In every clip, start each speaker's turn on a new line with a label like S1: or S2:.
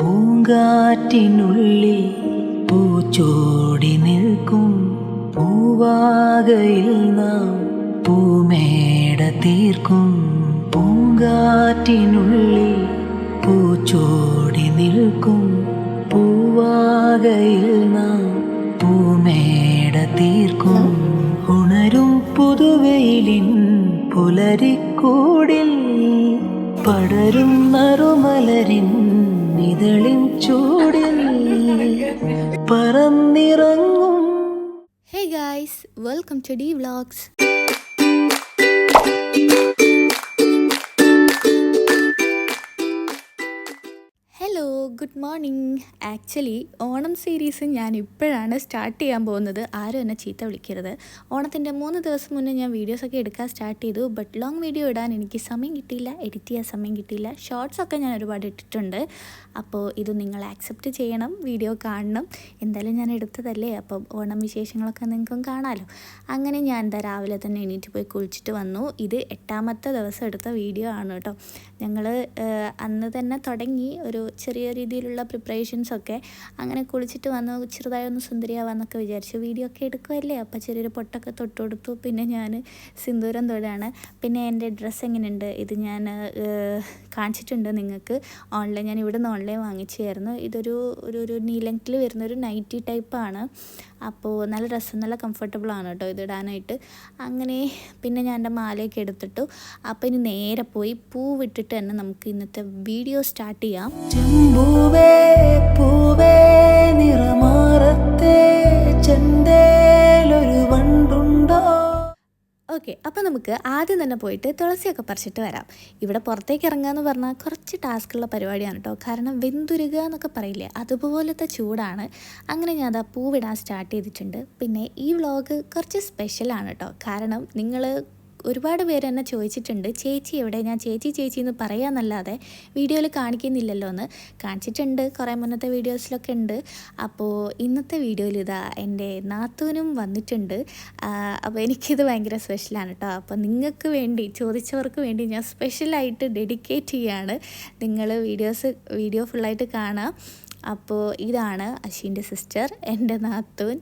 S1: പൂങ്കാറ്റിനുള്ളിൽ പൂച്ചോടി നിൽക്കും. പൂവാകയിൽ നാം പൂമേട തീർക്കും. പൂങ്കാറ്റിനുള്ളിൽ പൂച്ചോടി നിൽക്കും. പൂവാകയിൽ നാം പൂമേട തീർക്കും. ഉണരും പുതുവെയിലിൻ പുലരിക്കൂടിൽ പടരും നറുമലരിൻ ഇതളിൻ ചൂടിൽ പറന്നിറങ്ങും
S2: hey guys, welcome to D Vlogs. Hello good morning actually Onam series ഞാൻ ഇപ്പോഴാണ് സ്റ്റാർട്ട് ചെയ്യാൻ പോകുന്നത്. ആരും എന്നെ ചീത്ത വിളിക്കരുത്. ഓണത്തിന്റെ മൂന്ന് ദിവസം മുന്നേ ഞാൻ വീഡിയോസൊക്കെ എടുക്കാൻ സ്റ്റാർട്ട് ചെയ്തു. ബട്ട് ലോങ് വീഡിയോ ഇടാൻ എനിക്ക് സമയം കിട്ടിയില്ല. എഡിറ്റ് ചെയ്യാൻ സമയം കിട്ടിയില്ല. ഷോർട്സ് ഒക്കെ ഞാൻ ഒരുപാട് ഇട്ടിട്ടുണ്ട്. അപ്പോൾ ഇത് നിങ്ങൾ ആക്സെപ്റ്റ് ചെയ്യണം. വീഡിയോ കാണണം. എന്തായാലും ഞാൻ എടുത്തതല്ലേ? അപ്പം ഓണം വിശേഷങ്ങളൊക്കെ നിങ്ങൾക്കും കാണാമല്ലോ അങ്ങനെ ഞാൻ എന്താ രാവിലെ തന്നെ എണീറ്റ് പോയി കുളിച്ചിട്ട് വന്നു. ഇത് എട്ടാമത്തെ ദിവസം എടുത്ത വീഡിയോ ആണ് കേട്ടോ. ഞങ്ങൾ അന്ന് തന്നെ തുടങ്ങി. ഒരു ചെറിയ രീതിയിലുള്ള പ്രിപ്പറേഷൻസ് ഒക്കെ അങ്ങനെ കുളിച്ചിട്ട് വന്ന് ചെറുതായി ഒന്ന് സുന്ദരിയാവാന്നൊക്കെ വിചാരിച്ചു. വീഡിയോ ഒക്കെ എടുക്കുമല്ലേ അപ്പോൾ ചെറിയൊരു പൊട്ടൊക്കെ തൊട്ട് കൊടുത്തു. പിന്നെ ഞാൻ സിന്ദൂരം തൊടാണ്. പിന്നെ എന്റെ ഡ്രസ്സ് എങ്ങനെയുണ്ട്? ഇത് ഞാൻ കാണിച്ചിട്ടുണ്ട് നിങ്ങൾക്ക്. ഓൺലൈൻ ഞാൻ ഇവിടെ നിന്ന് ഓൺലൈൻ വാങ്ങിച്ചായിരുന്നു ഇതൊരു ഒരു ഒരു നീലങ്കിൽ വരുന്നൊരു നൈറ്റി ടൈപ്പാണ് അപ്പോൾ നല്ല രസം നല്ല കംഫർട്ടബിൾ ആണ് കേട്ടോ ഇത് ഇടാനായിട്ട്. അങ്ങനെ പിന്നെ ഞാൻ എന്റെ മാലയൊക്കെ എടുത്തിട്ടു. അപ്പോൾ ഇനി നേരെ പോയി പൂവിട്ടിട്ട് തന്നെ നമുക്ക് ഇന്നത്തെ വീഡിയോ സ്റ്റാർട്ട് ചെയ്യാം. ഓക്കെ അപ്പോൾ നമുക്ക് ആദ്യം തന്നെ പോയിട്ട് തുളസിയൊക്കെ പറിച്ചിട്ട് വരാം. ഇവിടെ പുറത്തേക്ക് ഇറങ്ങുക എന്ന് പറഞ്ഞാൽ കുറച്ച് ടാസ്ക്കുള്ള പരിപാടിയാണ് കേട്ടോ. കാരണം വെന്തുരുക എന്നൊക്കെ പറയില്ലേ അതുപോലത്തെ ചൂടാണ്. അങ്ങനെ ഞാൻ അതാ പൂവിടാൻ സ്റ്റാർട്ട് ചെയ്തിട്ടുണ്ട്. പിന്നെ ഈ വ്ളോഗ് കുറച്ച് സ്പെഷ്യലാണ് കേട്ടോ. കാരണം നിങ്ങൾ ഒരുപാട് പേര് എന്നെ ചോദിച്ചിട്ടുണ്ട് ചേച്ചി എവിടെ? ഞാൻ ചേച്ചി ചേച്ചി എന്ന് പറയാമെന്നല്ലാതെ വീഡിയോയിൽ കാണിക്കുന്നില്ലല്ലോ എന്ന് കാണിച്ചിട്ടുണ്ട് കുറേ മുന്നത്തെ വീഡിയോസിലൊക്കെ ഉണ്ട്. അപ്പോൾ ഇന്നത്തെ വീഡിയോയിൽ ഇതാ എന്റെ നാത്തൂനും വന്നിട്ടുണ്ട്. അപ്പോൾ എനിക്കിത് ഭയങ്കര സ്പെഷ്യലാണ് കേട്ടോ അപ്പോൾ നിങ്ങൾക്ക് വേണ്ടി ചോദിച്ചവർക്ക് വേണ്ടി ഞാൻ സ്പെഷ്യലായിട്ട് ഡെഡിക്കേറ്റ് ചെയ്യാണ്. നിങ്ങൾ വീഡിയോസ് വീഡിയോ ഫുള്ളായിട്ട് കാണാം. അപ്പോൾ ഇതാണ് അശ്വിന്റെ സിസ്റ്റർ എന്റെ നാത്തൂൻ.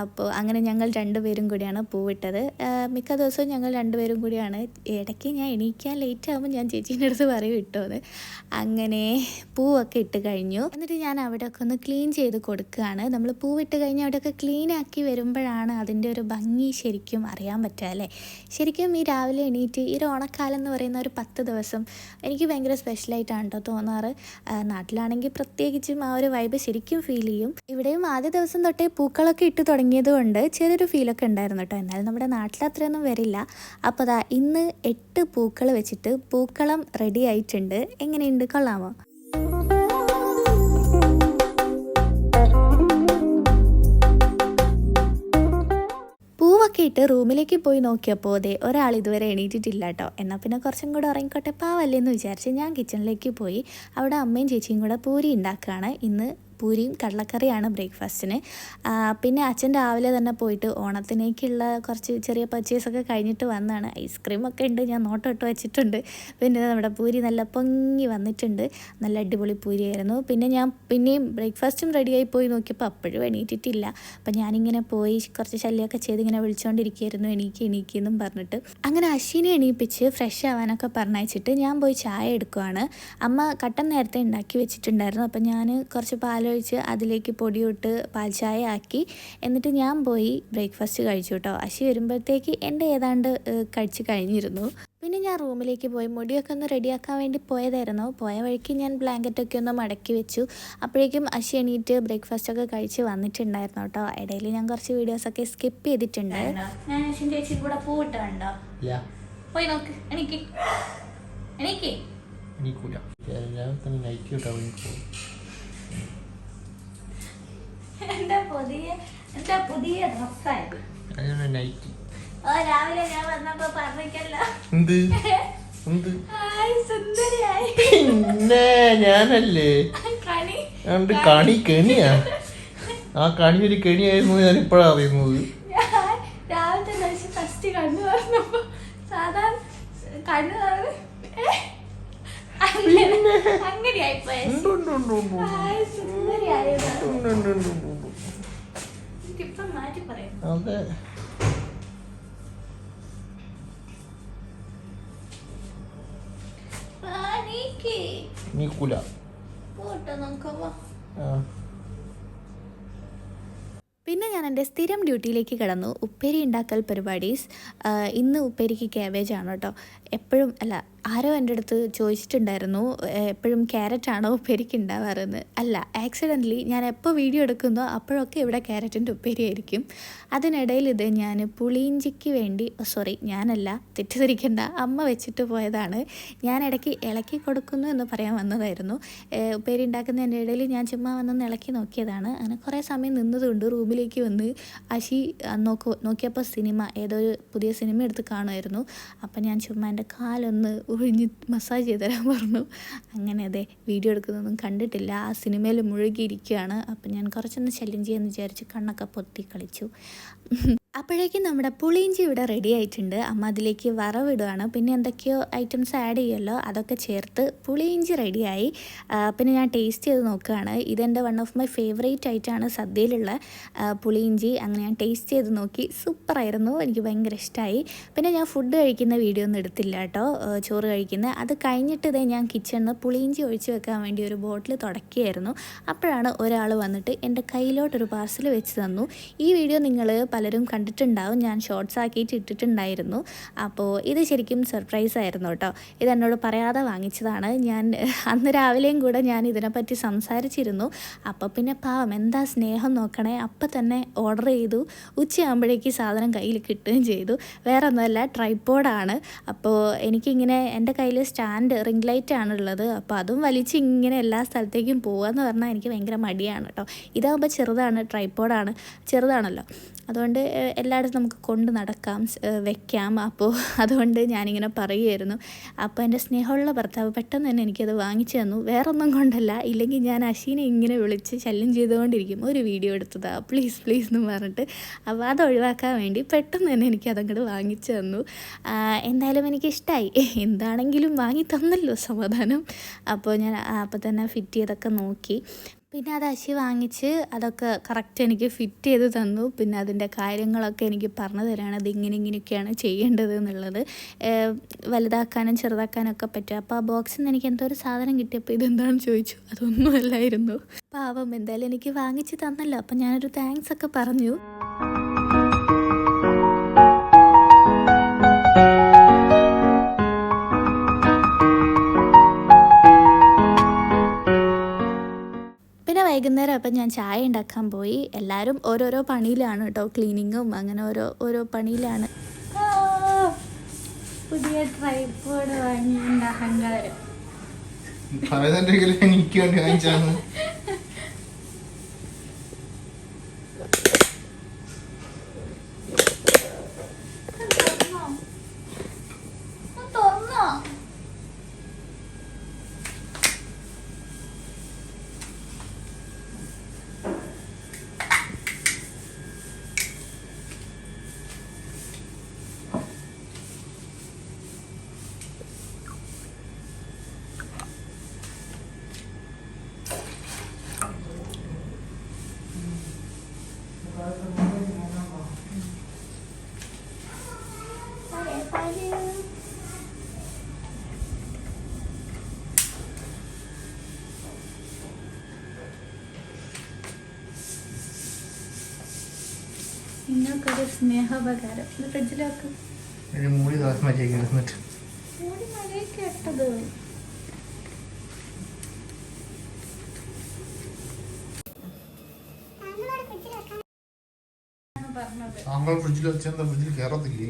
S2: അപ്പോൾ അങ്ങനെ ഞങ്ങൾ രണ്ടുപേരും കൂടിയാണ് പൂവിട്ടത്. മിക്ക ദിവസവും ഞങ്ങൾ രണ്ടുപേരും കൂടിയാണ്. ഇടയ്ക്ക് ഞാൻ എണീക്കാൻ ലേറ്റ് ആകുമ്പോൾ ഞാൻ ചേച്ചീന്റെ അടുത്ത് പറയും ഇട്ടോന്ന്. അങ്ങനെ പൂവൊക്കെ ഇട്ട് കഴിഞ്ഞു. എന്നിട്ട് ഞാൻ അവിടെയൊക്കെ ഒന്ന് ക്ലീൻ ചെയ്ത് കൊടുക്കുകയാണ്. നമ്മൾ പൂവിട്ട് കഴിഞ്ഞ് അവിടെയൊക്കെ ക്ലീൻ ആക്കി വരുമ്പോഴാണ് അതിന്റെ ഒരു ഭംഗി ശരിക്കും അറിയാൻ പറ്റുക അല്ലേ? ശരിക്കും ഈ രാവിലെ എണീറ്റ് ഈ ഒരു ഓണക്കാലം എന്ന് പറയുന്ന ഒരു പത്ത് ദിവസം എനിക്ക് ഭയങ്കര സ്പെഷ്യലായിട്ടാണ് കേട്ടോ തോന്നാറ്. നാട്ടിലാണെങ്കിൽ പ്രത്യേകിച്ചും ആ ഒരു വൈബ് ശരിക്കും ഫീൽ ചെയ്യും. ഇവിടെയും ആദ്യ ദിവസം തൊട്ടേ പൂക്കളൊക്കെ ഇട്ട് തുടങ്ങിയത് കൊണ്ട് ചെറിയൊരു ഫീലൊക്കെ ഉണ്ടായിരുന്നു കേട്ടോ. എന്നാൽ നമ്മുടെ നാട്ടിൽ അത്രയൊന്നും വരില്ല. അപ്പോൾ അതാ ഇന്ന് എട്ട് പൂക്കൾ വെച്ചിട്ട് പൂക്കളം റെഡി ആയിട്ടുണ്ട്. എങ്ങനെയുണ്ട്? കൊള്ളാമോ? പൂവൊക്കെ ഇട്ട് റൂമിലേക്ക് പോയി നോക്കിയപ്പോൾ അതെ ഒരാൾ ഇതുവരെ എണീറ്റിട്ടില്ല കേട്ടോ. എന്നാൽ പിന്നെ കുറച്ചും കൂടെ ഉറങ്ങിക്കോട്ടെ. പാവല്ലേ എന്ന് വിചാരിച്ച് ഞാൻ കിച്ചണിലേക്ക് പോയി. അവിടെ അമ്മയും ചേച്ചിയും കൂടെ പൂരി ഉണ്ടാക്കുകയാണ്. ഇന്ന് പൂരിയും കടലക്കറിയാണ് ബ്രേക്ക്ഫാസ്റ്റിന്. പിന്നെ അച്ഛൻ രാവിലെ തന്നെ പോയിട്ട് ഓണത്തിനേക്കുള്ള കുറച്ച് ചെറിയ പർച്ചേസൊക്കെ കഴിഞ്ഞിട്ട് വന്നതാണ് ഐസ്ക്രീമൊക്കെ ഉണ്ട് ഞാൻ നോട്ടം ഇട്ട് വെച്ചിട്ടുണ്ട്. പിന്നെ നമ്മുടെ പൂരി നല്ല പൊങ്ങി വന്നിട്ടുണ്ട്. നല്ല അടിപൊളി പൂരിയായിരുന്നു. പിന്നെ ഞാൻ പിന്നെയും ബ്രേക്ക്ഫാസ്റ്റും റെഡിയായി പോയി നോക്കിയപ്പോൾ അപ്പോഴും എണീറ്റിട്ടില്ല. അപ്പം ഞാനിങ്ങനെ പോയി കുറച്ച് ശല്യമൊക്കെ ചെയ്ത് ഇങ്ങനെ വിളിച്ചുകൊണ്ടിരിക്കുകയായിരുന്നു എണീക്ക് എണീക്കെന്നും പറഞ്ഞിട്ട്. അങ്ങനെ അശ്വിനെ എണീപ്പിച്ച് ഫ്രഷ് ആവാനൊക്കെ പറഞ്ഞയച്ചിട്ട് ഞാൻ പോയി ചായ എടുക്കുവാണ്. അമ്മ കട്ടൻ നേരത്തെ ഉണ്ടാക്കി വെച്ചിട്ടുണ്ടായിരുന്നു. അപ്പം ഞാൻ കുറച്ച് പാലൊഴിച്ച് അതിലേക്ക് പൊടിയിട്ട് പാൽച്ചായ ചായ ആക്കി. എന്നിട്ട് ഞാൻ പോയി ബ്രേക്ക്ഫാസ്റ്റ് കഴിച്ചു കേട്ടോ അശി വരുമ്പോഴത്തേക്ക് എന്റെ ഏതാണ്ട് കഴിച്ച് കഴിഞ്ഞിരുന്നു. പിന്നെ ഞാൻ റൂമിലേക്ക് പോയി മുടിയൊക്കെ ഒന്ന് റെഡിയാക്കാൻ വേണ്ടി പോയതായിരുന്നു. പോയ വഴിക്ക് ഞാൻ ബ്ലാങ്കറ്റൊക്കെ ഒന്ന് മടക്കി വെച്ചു. അപ്പോഴേക്കും അശി എണീറ്റ് ബ്രേക്ക്ഫാസ്റ്റ് ഒക്കെ കഴിച്ച് വന്നിട്ടുണ്ടായിരുന്നു കേട്ടോ ഇടയിൽ ഞാൻ കുറച്ച് വീഡിയോസൊക്കെ സ്കിപ്പ് ചെയ്തിട്ടുണ്ട്. ഞാൻ ചേച്ചി കൂടെ
S3: ഇല്ല
S2: പോയി നോക്ക്. എനിക്ക് എനിക്ക്
S3: എനിക്കൂല രാവിലെ തന്നെ നൈറ്റ് കിട്ടാൻ വേണ്ടി
S2: പുതിയ പുതിയ ഡ്രസ്സായത്
S3: നൈറ്റി
S2: ഓ രാവിലെ ഞാൻ വന്നപ്പോ
S3: എന്ത്? എന്ത്?
S2: ഹായ് സുന്ദരിയായി.
S3: പിന്നെ ഞാനല്ലേ?
S2: കണി.
S3: അതുകൊണ്ട് കണി കെണിയാ? ആ കണി ഒരു കെണിയായിരുന്നു ഞാൻ ഇപ്പോഴാണ് അറിയുന്നത്.
S2: ഞാൻ രാവിലത്തെ ഫസ്റ്റ് കണ്ണു തുറന്നപ്പോ സാധാരണ കണ്ണു തുറന്ന് ഏ? അങ്ങനെയായിപ്പോയ
S3: ഉണ്ട്, അതെ നീക്കൂല.
S2: പിന്നെ ഞാൻ എന്റെ സ്ഥിരം ഡ്യൂട്ടിയിലേക്ക് കടന്നു. ഉപ്പേരി ഉണ്ടാക്കൽ പരിപാടീസ്. ഇന്ന് ഉപ്പേരിക്ക് ക്യാബേജ് ആണ് കേട്ടോ. എപ്പോഴും അല്ല ആരോ എന്റെ അടുത്ത് ചോദിച്ചിട്ടുണ്ടായിരുന്നു "ഏ, എപ്പോഴും ക്യാരറ്റ് ആണോ ഉപ്പേരിക്ക് ഉണ്ടാവാറെന്ന് അല്ല ആക്സിഡന്റലി ഞാൻ എപ്പോൾ വീഡിയോ എടുക്കുന്നോ അപ്പോഴൊക്കെ ഇവിടെ ക്യാരറ്റിന്റെ ഉപ്പേരി ആയിരിക്കും. അതിനിടയിൽ ഇത് ഞാൻ പുളിയിഞ്ചിക്ക് വേണ്ടി സോറി ഞാനല്ല തെറ്റിദ്ധരിക്കേണ്ട അമ്മ വെച്ചിട്ട് പോയതാണ്. ഞാൻ ഇടയ്ക്ക് ഇളക്കി കൊടുക്കുന്നു എന്ന് പറയാൻ വന്നതായിരുന്നു. ഉപ്പേരി ഉണ്ടാക്കുന്നതിന്റെ ഇടയിൽ ഞാൻ ചുമ്മാ വന്നൊന്ന് ഇളക്കി നോക്കിയതാണ്. അങ്ങനെ കുറേ സമയം നിന്നതുകൊണ്ട് റൂമിലേക്ക് വന്ന് അശി നോക്കു നോക്കിയപ്പോൾ സിനിമ ഏതോ ഒരു പുതിയ സിനിമ എടുത്ത് കാണുമായിരുന്നു അപ്പം ഞാൻ ചുമ്മാ എന്റെ കാലൊന്ന് ഒഴിഞ്ഞ് മസാജ് ചെയ്ത് തരാൻ പറഞ്ഞു. അങ്ങനെ അതെ വീഡിയോ എടുക്കുന്നതൊന്നും കണ്ടിട്ടില്ല. ആ സിനിമയിൽ മുഴുകിയിരിക്കുകയാണ്. അപ്പം ഞാൻ കുറച്ചൊന്ന് ശല്യം ചെയ്യാമെന്ന് വിചാരിച്ച് കണ്ണൊക്കെ പൊത്തി കളിച്ചു. അപ്പോഴേക്കും നമ്മുടെ പുളിയിഞ്ചി ഇവിടെ റെഡി ആയിട്ടുണ്ട്. അമ്മ അതിലേക്ക് വറവിടുകയാണ് പിന്നെ എന്തൊക്കെയോ ഐറ്റംസ് ആഡ് ചെയ്യുമല്ലോ അതൊക്കെ ചേർത്ത് പുളിയിഞ്ചി റെഡിയായി പിന്നെ ഞാൻ ടേസ്റ്റ് ചെയ്ത് നോക്കുകയാണ്. ഇതെന്റെ വൺ ഓഫ് മൈ ഫേവറേറ്റ് ആയിട്ടാണ് സദ്യയിലുള്ള പുളിയിഞ്ചി. അങ്ങനെ ഞാൻ ടേസ്റ്റ് ചെയ്ത് നോക്കി. സൂപ്പറായിരുന്നു എനിക്ക് ഭയങ്കര ഇഷ്ടമായി പിന്നെ ഞാൻ ഫുഡ് കഴിക്കുന്ന വീഡിയോ ഒന്നും എടുത്തില്ല കേട്ടോ. ചോറ് കഴിക്കുന്ന. അത് കഴിഞ്ഞിട്ട് ഇതേ ഞാൻ കിച്ചണിൽ പുളിയിഞ്ചി ഒഴിച്ച് വെക്കാൻ വേണ്ടി ഒരു ബോട്ടിൽ തുടക്കിയായിരുന്നു. അപ്പോഴാണ് ഒരാൾ വന്നിട്ട് എന്റെ കയ്യിലോട്ടൊരു പാർസൽ വെച്ച് തന്നു. ഈ വീഡിയോ നിങ്ങൾ പലരും കണ്ടിട്ടുണ്ടാവും. ഞാൻ ഷോർട്സ് ആക്കിയിട്ട് ഇട്ടിട്ടുണ്ടായിരുന്നു. അപ്പോൾ ഇത് ശരിക്കും സർപ്രൈസ് ആയിരുന്നു കേട്ടോ. ഇത് എന്നോട് പറയാതെ വാങ്ങിച്ചതാണ്. ഞാൻ അന്ന് രാവിലെയും കൂടെ ഞാൻ ഇതിനെപ്പറ്റി സംസാരിച്ചിരുന്നു. അപ്പോൾ പിന്നെ പാവം എന്താ സ്നേഹം നോക്കണേ? അപ്പം തന്നെ ഓർഡർ ചെയ്തു. ഉച്ചയാകുമ്പോഴേക്ക് സാധനം കയ്യിൽ കിട്ടുകയും ചെയ്തു. വേറെ ഒന്നുമല്ല ട്രൈപ്പോഡാണ് അപ്പോൾ എനിക്കിങ്ങനെ എന്റെ കയ്യിൽ സ്റ്റാൻഡ് റിംഗ് ലൈറ്റ് ആണുള്ളത്. അപ്പോൾ അതും വലിച്ച് ഇങ്ങനെ എല്ലാ സ്ഥലത്തേക്കും പോകുക എന്ന് പറഞ്ഞാൽ എനിക്ക് ഭയങ്കര മടിയാണ് കേട്ടോ. ഇതാകുമ്പോൾ ചെറുതാണ് ട്രൈപ്പോഡാണ് ചെറുതാണല്ലോ. അതുകൊണ്ട് ഏഹ്, എല്ലായിടത്തും നമുക്ക് കൊണ്ട് നടക്കാം വെക്കാം. അപ്പോൾ അതുകൊണ്ട് ഞാനിങ്ങനെ പറയുമായിരുന്നു അപ്പോൾ എന്റെ സ്നേഹമുള്ള ഭർത്താവ് പെട്ടെന്ന് തന്നെ എനിക്കത് വാങ്ങിച്ചു തന്നു. വേറൊന്നും കൊണ്ടല്ല. ഇല്ലെങ്കിൽ ഞാൻ അശീനെ ഇങ്ങനെ വിളിച്ച് ശല്യം ചെയ്തുകൊണ്ടിരിക്കും. ഒരു വീഡിയോ എടുത്തതാ. പ്ലീസ് പ്ലീസ് എന്ന് പറഞ്ഞിട്ട്. അപ്പോൾ അത് ഒഴിവാക്കാൻ വേണ്ടി പെട്ടെന്ന് തന്നെ എനിക്ക് അതങ്ങോട്ട് വാങ്ങിച്ചു തന്നു. എന്തായാലും എനിക്കിഷ്ടമായി എന്താണെങ്കിലും വാങ്ങി തന്നല്ലോ സമാധാനം. അപ്പോൾ ഞാൻ അപ്പോൾ തന്നെ ഫിറ്റ് ചെയ്തൊക്കെ നോക്കി. പിന്നെ അത് അശി വാങ്ങിച്ച് അതൊക്കെ കറക്റ്റ് എനിക്ക് ഫിറ്റ് ചെയ്ത് തന്നു. പിന്നെ അതിന്റെ കാര്യങ്ങളൊക്കെ എനിക്ക് പറഞ്ഞു തരാണ്. അത് ഇങ്ങനെ ഇങ്ങനെയൊക്കെയാണ് ചെയ്യേണ്ടത് എന്നുള്ളത്. വലുതാക്കാനും ചെറുതാക്കാനും ഒക്കെ പറ്റും. അപ്പോൾ ആ ബോക്സിൽ നിന്ന് എനിക്ക് എന്തോ ഒരു സാധനം കിട്ടിയപ്പോൾ ഇതെന്താണെന്ന് ചോദിച്ചു. അതൊന്നും അല്ലായിരുന്നു. പാവം എന്തായാലും എനിക്ക് വാങ്ങിച്ച് തന്നല്ലോ. അപ്പം ഞാനൊരു താങ്ക്സ് ഒക്കെ പറഞ്ഞു. അപ്പം ഞാൻ ചായ ഉണ്ടാക്കാൻ പോയി. എല്ലാവരും ഓരോരോ പണിയിലാണ് കേട്ടോ. ക്ലീനിങ്ങും അങ്ങനെ ഓരോ ഓരോ പണിയിലാണ്. പുതിയ ട്രൈപ്പോഡ് വാങ്ങിയ അഹങ്കാരം
S3: പറയുന്നുണ്ടെങ്കിൽ എനിക്ക് വേണ്ടി വാങ്ങിച്ചാണ്
S2: തുറന്നോ നിങ്ങൾക്കൊരു സ്നേഹോപകാരം. ഇത് ഫ്രിഡ്ജിലാക്കും
S3: ഒരു മൂടി ദോശ മാറ്റിയൊക്കെ ഇരുന്നിട്ട്
S2: മൂടി മഴയൊക്കെ ഇട്ടത്
S3: താങ്കൾ ഫ്രിഡ്ജിൽ വെച്ചാൽ ഫ്രിഡ്ജിൽ കയറത്തില്ലേ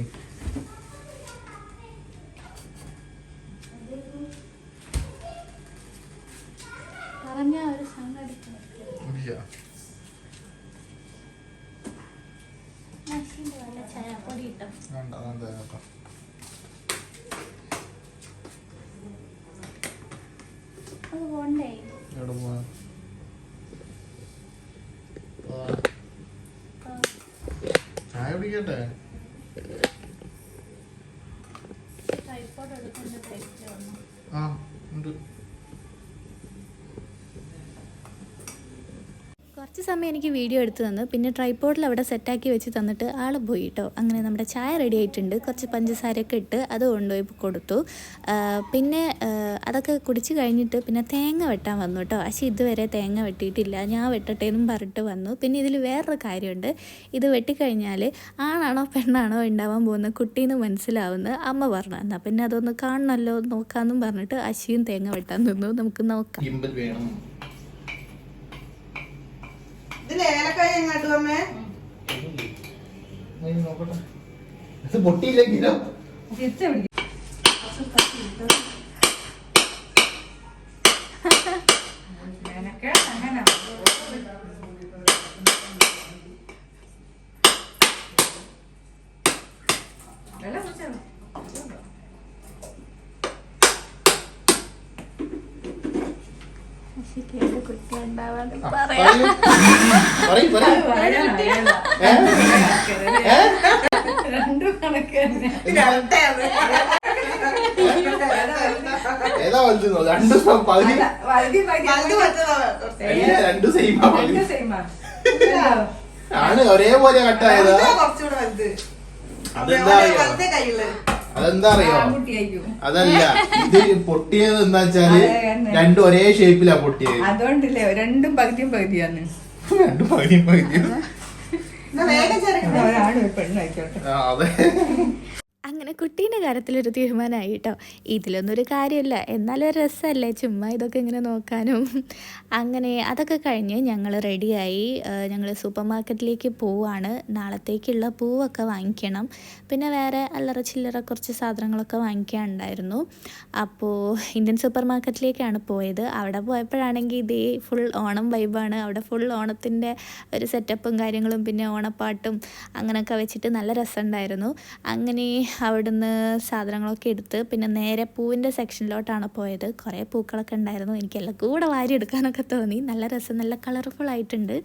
S2: ഇട്ടോ
S3: വേണ്ട അതെന്താ നോക്കാം
S2: അത് പോണ്ടേ
S3: എവിടെ പോവാ പോവാ. ചായ കുടിക്കട്ടെ
S2: ട്രൈപ്പോഡ് എടുക്കുന്ന ടൈപ്പ് വന്നു
S3: ആ ഉണ്ട്
S2: കുറച്ച് സമയം എനിക്ക് വീഡിയോ എടുത്തു തന്നു. പിന്നെ ട്രൈപ്പോഡിൽ അവിടെ സെറ്റാക്കി വെച്ച് തന്നിട്ട് ആൾ പോയി കേട്ടോ അങ്ങനെ നമ്മുടെ ചായ റെഡി ആയിട്ടുണ്ട്. കുറച്ച് പഞ്ചസാരയൊക്കെ ഇട്ട് അത് കൊണ്ടുപോയി കൊടുത്തു. പിന്നെ അതൊക്കെ കുടിച്ച് കഴിഞ്ഞിട്ട് പിന്നെ തേങ്ങ വെട്ടാൻ വന്നു കേട്ടോ. പക്ഷേ ഇതുവരെ തേങ്ങ വെട്ടിയിട്ടില്ല. ഞാൻ വെട്ടട്ടെ എന്നും പറഞ്ഞിട്ട് വന്നു. പിന്നെ ഇതിൽ വേറൊരു കാര്യമുണ്ട്. ഇത് വെട്ടിക്കഴിഞ്ഞാൽ ആണാണോ പെണ്ണാണോ ഉണ്ടാവാൻ പോകുന്ന കുട്ടീന്ന് മനസ്സിലാവുന്ന അമ്മ പറഞ്ഞു എന്നാൽ പിന്നെ അതൊന്ന് കാണണമല്ലോ നോക്കാമെന്നും പറഞ്ഞിട്ട് അശിയും തേങ്ങ വെട്ടാൻ നിന്നു. നമുക്ക് നോക്കാം.
S4: എങ്ങാട്ട് അമ്മേ
S3: നോക്കട്ടെ. ഇത് പൊട്ടിയില്ലെങ്കിലോ? ആ, ഏതാ രണ്ടു പകുതി രണ്ടു സെയിമാ ആണ് ഒരേപോലെ കട്ടായത്. അതെന്താ അതെന്താ അറിയോ? അതല്ല ഇത് പൊട്ടിയത് എന്താ വെച്ചാൽ രണ്ടും ഒരേ ഷേപ്പിലാ പൊട്ടിയത്.
S5: അതുകൊണ്ടില്ലേ രണ്ടും പകുതിയും പകുതിയാണ്
S3: രണ്ടും പകുതിയും
S5: പെണ്ണായിക്കോട്ടെ
S3: അതെ.
S2: അങ്ങനെ കുട്ടീന്റെ കാര്യത്തിലൊരു തീരുമാനമായി കേട്ടോ ഇതിലൊന്നും ഒരു കാര്യമില്ല. എന്നാലും ഒരു രസമല്ലേ? ചുമ്മാ ഇതൊക്കെ ഇങ്ങനെ നോക്കാനും. അങ്ങനെ അതൊക്കെ കഴിഞ്ഞ് ഞങ്ങൾ റെഡിയായി. ഞങ്ങൾ സൂപ്പർ മാർക്കറ്റിലേക്ക് പോവാണ്. നാളത്തേക്കുള്ള പൂവൊക്കെ വാങ്ങിക്കണം. പിന്നെ വേറെ അല്ലറ ചില്ലറ കുറച്ച് സാധനങ്ങളൊക്കെ വാങ്ങിക്കാനുണ്ടായിരുന്നു. അപ്പോൾ ഇന്ത്യൻ സൂപ്പർ മാർക്കറ്റിലേക്കാണ് പോയത്. അവിടെ പോയപ്പോഴാണെങ്കിൽ ഇതേ ഫുൾ ഓണം വൈബാണ്. അവിടെ ഫുൾ ഓണത്തിന്റെ ഒരു സെറ്റപ്പും കാര്യങ്ങളും പിന്നെ ഓണപ്പാട്ടും അങ്ങനെയൊക്കെ വെച്ചിട്ട് നല്ല രസമുണ്ടായിരുന്നു. അങ്ങനെ അവിടുന്ന് സാധനങ്ങളൊക്കെ എടുത്ത് പിന്നെ നേരെ പൂവിന്റെ സെക്ഷനിലോട്ടാണ് പോയത്. കുറേ പൂക്കളൊക്കെ ഉണ്ടായിരുന്നു. എനിക്കെല്ലാം കൂടെ വാരി എടുക്കാനൊക്കെ തോന്നി. നല്ല രസം നല്ല കളർഫുൾ ആയിട്ടുണ്ട്.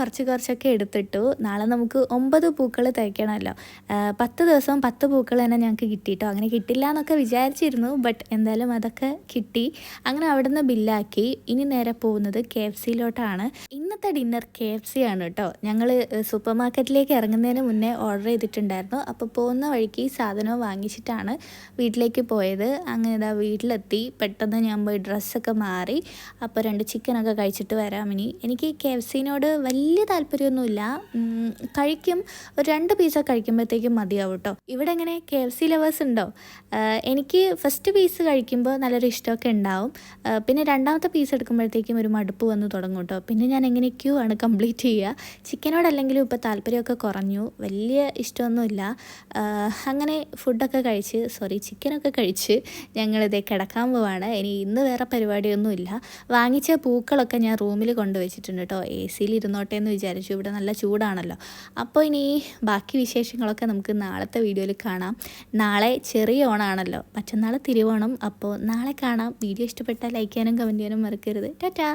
S2: കുറച്ച് കുറച്ചൊക്കെ എടുത്തിട്ടു നാളെ നമുക്ക് ഒമ്പത് പൂക്കൾ തയ്ക്കണമല്ലോ പത്ത് ദിവസം പത്ത് പൂക്കൾ തന്നെ ഞങ്ങൾക്ക് കിട്ടിയിട്ടോ അങ്ങനെ കിട്ടില്ല എന്നൊക്കെ വിചാരിച്ചിരുന്നു ബട്ട് എന്തായാലും അതൊക്കെ കിട്ടി. അങ്ങനെ അവിടുന്ന് ബില്ലാക്കി. ഇനി നേരെ പോകുന്നത് കെ എഫ് സിയിലോട്ടാണ്. ഇന്നത്തെ ഡിന്നർ കെ എഫ് സി ആണ് കേട്ടോ. ഞങ്ങൾ സൂപ്പർ മാർക്കറ്റിലേക്ക് ഇറങ്ങുന്നതിന് മുന്നേ ഓർഡർ ചെയ്തിട്ടുണ്ടായിരുന്നു. അപ്പോൾ പോകുന്ന വഴിക്ക് സാധനവും വാങ്ങിച്ചിട്ടാണ് വീട്ടിലേക്ക് പോയത്. അങ്ങനെ ഇതാ വീട്ടിലെത്തി. പെട്ടെന്ന് ഞാൻ പോയി ഡ്രസ്സൊക്കെ മാറി. അപ്പോൾ രണ്ട് ചിക്കനൊക്കെ കഴിച്ചിട്ട് വരാം ഇനി. എനിക്ക് കെ എഫ് സിനോട് വലിയ താല്പര്യമൊന്നുമില്ല. ഉം, കഴിക്കും. ഒരു രണ്ട് പീസൊക്കെ കഴിക്കുമ്പോഴത്തേക്കും മതിയാവും കേട്ടോ. ഇവിടെ എങ്ങനെ കെ എഫ് സി ലവേഴ്സ് ഉണ്ടോ? എനിക്ക് ഫസ്റ്റ് പീസ് കഴിക്കുമ്പോൾ നല്ലൊരു ഇഷ്ടമൊക്കെ ഉണ്ടാവും. പിന്നെ രണ്ടാമത്തെ പീസ് എടുക്കുമ്പോഴത്തേക്കും ഒരു മടുപ്പ് വന്ന് തുടങ്ങും കേട്ടോ. പിന്നെ ഞാൻ എങ്ങനെയൊക്കെയോ ആണ് കംപ്ലീറ്റ് ചെയ്യുക. ചിക്കനോടല്ലെങ്കിലും ഇപ്പോൾ താല്പര്യമൊക്കെ കുറഞ്ഞു. വലിയ ഇഷ്ടമൊന്നുമില്ല. അങ്ങനെ ഫുഡൊക്കെ കഴിച്ച് സോറി ചിക്കനൊക്കെ കഴിച്ച് ഞങ്ങളിതേ കിടക്കാൻ പോവാണ്. ഇനി ഇന്ന് വേറെ പരിപാടിയൊന്നുമില്ല. വാങ്ങിച്ച പൂക്കളൊക്കെ ഞാൻ റൂമിൽ കൊണ്ടുവച്ചിട്ടുണ്ട് കേട്ടോ. എ സിയിൽ ഇരുന്നോട്ടെ എന്ന് വിചാരിച്ചു. ഇവിടെ നല്ല ചൂടാണല്ലോ. അപ്പോൾ ഇനി ബാക്കി വിശേഷങ്ങളൊക്കെ നമുക്ക് നാളത്തെ വീഡിയോയിൽ കാണാം. നാളെ ചെറിയ ഓണാണല്ലോ. മറ്റന്നാൾ തിരുവോണം. അപ്പോൾ നാളെ കാണാം. വീഡിയോ ഇഷ്ടപ്പെട്ടാൽ ലൈക്ക് ചെയ്യാനും കമന്റ് ചെയ്യാനും മറക്കരുത്. ടാറ്റാ.